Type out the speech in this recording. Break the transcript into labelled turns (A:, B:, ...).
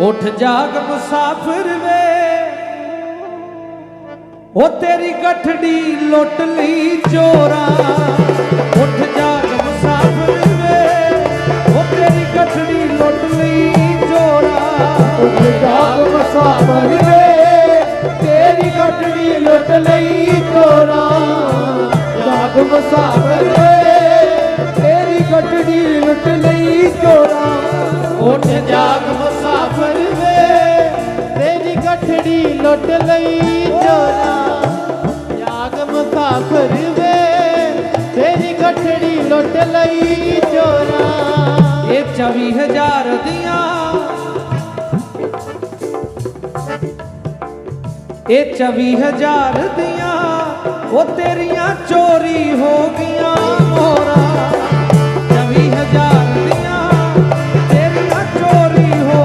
A: ਉੱਠ ਜਾਗ ਮੁਸਾਫਿਰ ਵੇ। ਉਹ ਤੇਰੀ ਗੱਠੜੀ ਲੁੱਟ ਲਈ ਚੋਰਾ। ਉੱਠ ਜਾਗ ਮੁਸਾਫਿਰ ਵੇ। ਉਹ ਤੇਰੀ ਗੱਠੜੀ ਲੁੱਟ ਲਈ ਚੋਰਾ।
B: ਉੱਠ ਜਾਗ ਮਸਾਫਰ ਵੇ। ਤੇਰੀ ਗੱਡੜੀ ਲੁੱਟ ਲਈ ਚੋਰਾ। ਜਾਗ ਮਸਾਫਰ ਵੇ। ਤੇਰੀ ਗੱਡੜੀ ਲੁੱਟ ਲਈ ਚੋਰਾ।
A: ਉੱਠ ਜਾਗ
B: ਲੁੱਟ ਲਈ ਚੋਰਾ ਯਾਗ ਮੁਸਾਫਰ ਵੇ, ਤੇਰੀ ਗੱਠੜੀ ਲੁੱਟ ਲਈ ਚੋਰਾ
A: ਇਹ 24000 ਦੀਆਂ। ਇਹ 24000 ਦੀਆਂ, ਉਹ ਤੇਰੀਆਂ ਚੋ